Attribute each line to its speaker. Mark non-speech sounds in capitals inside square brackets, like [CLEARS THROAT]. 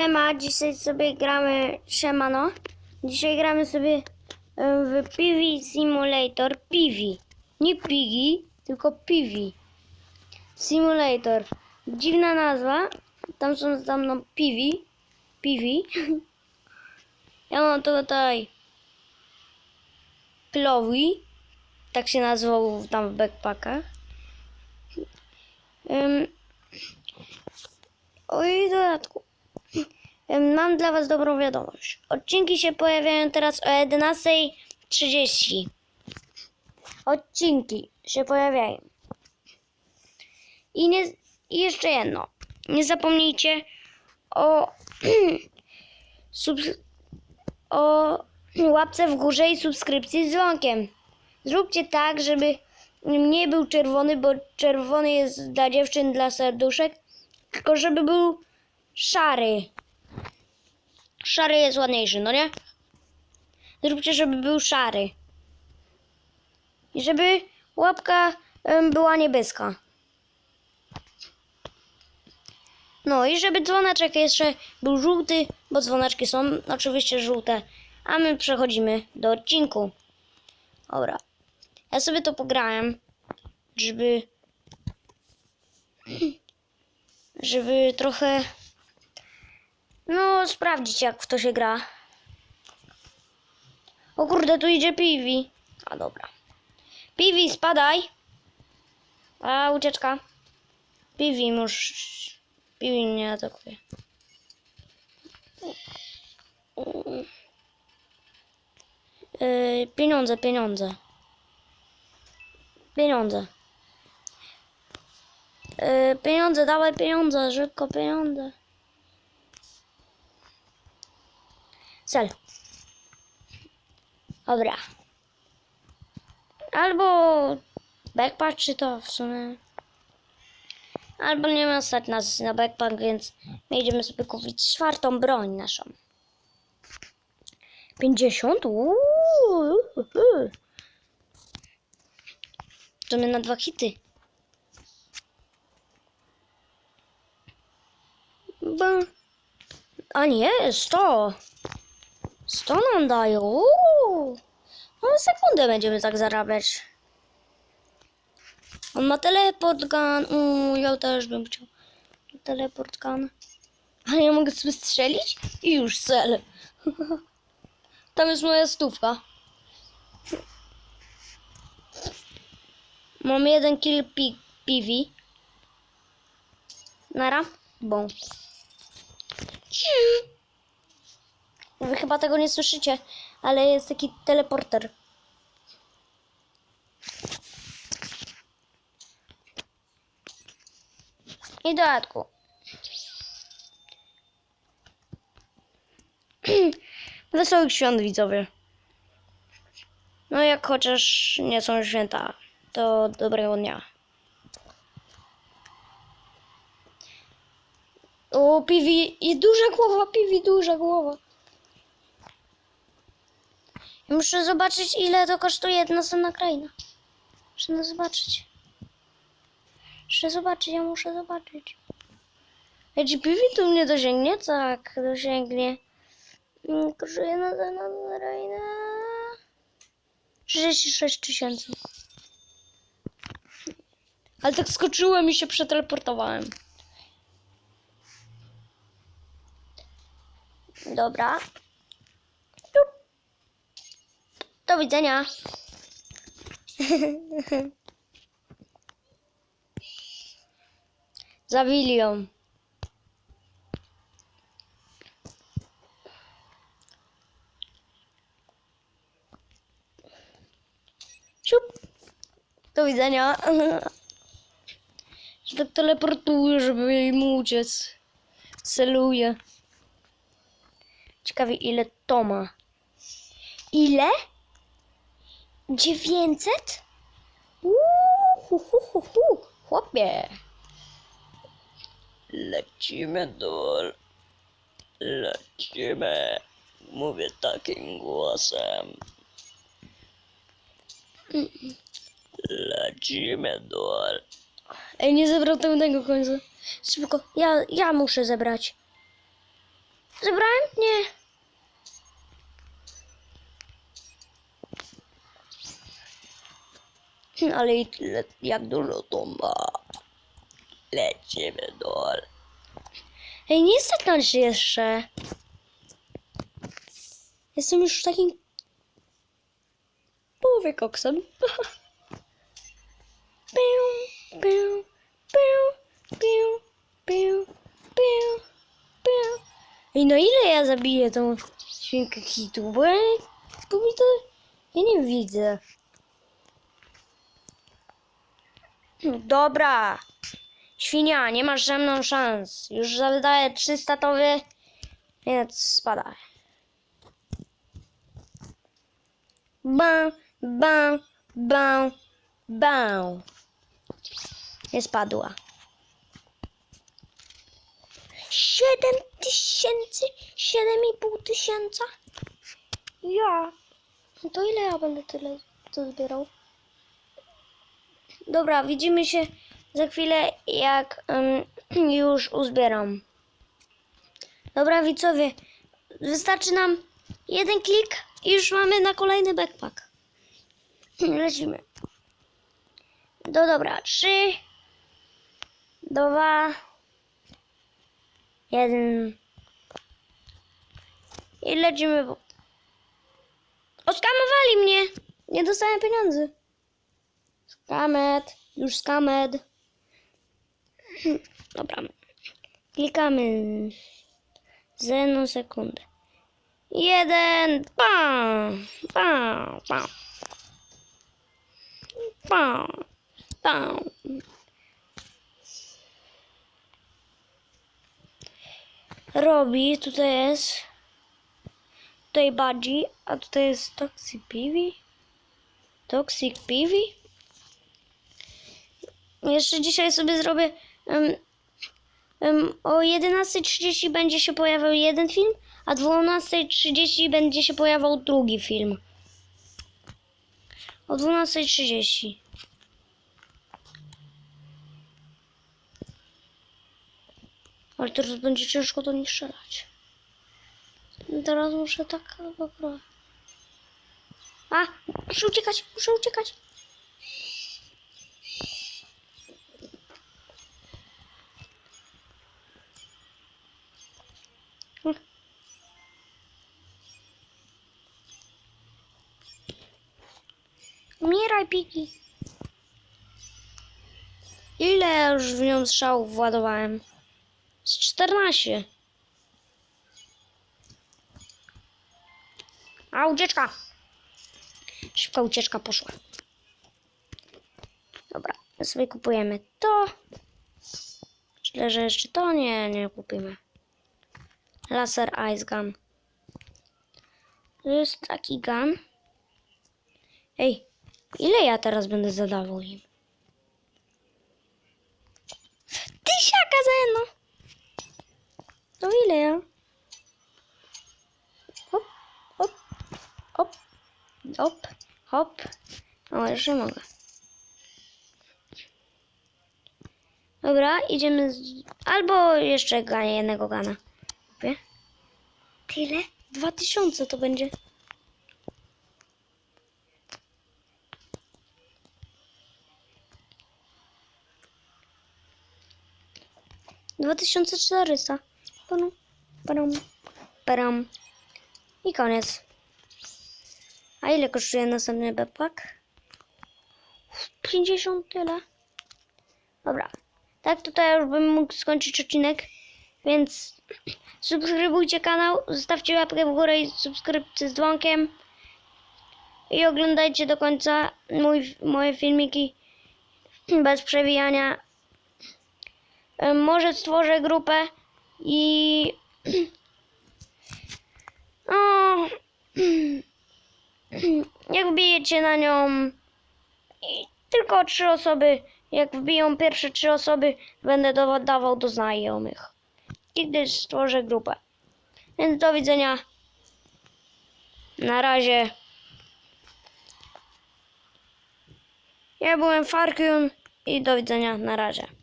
Speaker 1: Siema, dzisiaj sobie gramy, siemano, dzisiaj gramy sobie em, w PV Simulator, PV, nie Piggy, tylko PV Simulator, dziwna nazwa, tam są za mną PV, PV, [LAUGHS] ja mam tutaj Chloe, tak się nazwał tam w backpackach, um, Oj, dodatku. Mam dla Was dobrą wiadomość. Odcinki się pojawiają teraz o 11.30. Odcinki się pojawiają. I, nie, I jeszcze jedno. Nie zapomnijcie o, [CLEARS THROAT] o łapce w górze i subskrypcji z dzwonkiem. Zróbcie tak, żeby nie był czerwony, bo czerwony jest dla dziewczyn, dla serduszek, tylko żeby był szary. Szary jest ładniejszy, no nie? Zróbcie, żeby był szary. I żeby łapka była niebieska. No i żeby dzwoneczek jeszcze był żółty, bo dzwoneczki są oczywiście żółte. A my przechodzimy do odcinku. Dobra. Ja sobie to pograłem, żeby [CLEARS THROAT] żeby trochę no sprawdzić jak w to się gra. O kurde, tu idzie Piwi. A dobra. Piwi, spadaj. A ucieczka. Piwi już. Piwi mnie atakuje. Yy, pieniądze, pieniądze. Pieniądze. Yy, pieniądze, dawaj pieniądze, szybko pieniądze. Cel. Dobra. Albo backpack, czy to w sumie. Albo nie ma stać nas na backpack, więc my idziemy sobie kupić czwartą broń naszą. 50? Uuu. To my na dwa hity. Bo... A nie, 100. 100 nam dają. No sekundę będziemy tak zarabiać. On ma teleport gun. Ja też bym chciał. Teleport gun. Ale ja mogę sobie strzelić i już cel. [LAUGHS] Tam jest moja stówka. Mam jeden kill pi PV. Nara. Bom. Wy chyba tego nie słyszycie, ale jest taki teleporter. I dodatku. [CLEARS THROAT] Wesołych świąt widzowie. No jak chociaż nie są święta, to dobrego dnia. O, Piwi, i duża głowa, Piwi, duża głowa. Muszę zobaczyć, ile to kosztuje następna kraina. Muszę to zobaczyć. Muszę zobaczyć, ja muszę zobaczyć. Piwi tu mnie dosięgnie? Tak, dosięgnie. Mm, Kosztuje następna kraina. 36 tysięcy. Ale tak skoczyłem i się przeteleportowałem. Dobra. Do widzenia. [LAUGHS] Zawili ją. Siup. Do widzenia. [LAUGHS] Się tak teleportuję, żeby mu uciec. Celuję. Ciekawie ile to ma. Ile? 900? Uuu, hu, hu, hu, hu. Chłopie. Lecimy dol. Lecimy. Mówię takim głosem. Lecimy dol. Ej, nie zebrał tego końca. Szybko, ja, ja muszę zebrać. Zebrałem? Nie. Ale i tyle, jak dużo to ma. Lecimy dole. Ej, nie stać jeszcze. Jestem już takim połowie koksem. Piu, piu, piu, piu, piu, piu, piu. Ej, no ile ja zabiję tą świnkę hitu? Bo ja, bo mi to... Ja nie widzę. Dobra. Świnia, nie masz ze mną szans. Już wydaję 300 towy, więc spadaj. Bam, bam, bam, bam. Nie spadła. Siedem tysięcy, siedem i pół tysiąca. Ja. No to ile ja będę tyle zbierał? Dobra, widzimy się za chwilę, jak em, [CLEARS THROAT] już uzbieram. Dobra, widzowie, wystarczy nam jeden klik i już mamy na kolejny backpack. [CLEARS THROAT] Lecimy. Do dobra, trzy, dwa, jeden. I lecimy. Oskamowali mnie! Nie dostałem pieniędzy. Skamet, już skamet. [CLEARS THROAT] Dobra. Klikamy za jedną sekundę. Jeden, bam, bam, bam. Bam, bam. Robi, tutaj jest. Tutaj Budgie, a tutaj jest Toxic Piwi. Toxic Piwi. Jeszcze dzisiaj sobie zrobię. em, em, o 11.30 będzie się pojawiał jeden film, a 12.30 będzie się pojawiał drugi film. O 12.30. Ale teraz będzie ciężko do nich strzelać. Teraz muszę tak. A! Muszę uciekać, muszę uciekać. Umieraj, Piki. Ile już w nią strzałów władowałem? Z 14. A, ucieczka. Szybka ucieczka poszła. Dobra, sobie kupujemy to. Tyle, że jeszcze to nie, nie kupimy. Laser Ice Gun. To jest taki gun. Ej, ile ja teraz będę zadawał im? Tysiaka za jedno. To ile ja? Hop, hop, hop, hop, hop. O, jeszcze mogę. Dobra, idziemy z... Albo jeszcze gania jednego gana. Kupię. Tyle? Dwa tysiące to będzie. Dwa tysiące czterysta. Parum, parum, parum. I koniec. A ile kosztuje następny backpack? 50 tyle. Dobra. Tak tutaj już bym mógł skończyć odcinek. Więc [CLEARS THROAT] subskrybujcie kanał, zostawcie łapkę w górę i subskrypcję z dzwonkiem. I oglądajcie do końca mój, moje filmiki [CLEARS THROAT] bez przewijania. Em, Może stworzę grupę i... [CLEARS THROAT] O, [CLEARS THROAT] jak wbijecie na nią tylko trzy osoby, jak wbiją pierwsze trzy osoby, będę do, dawał do znajomych. Kiedy stworzę grupę. Więc do widzenia. Na razie. Ja byłem Farkun i do widzenia na razie.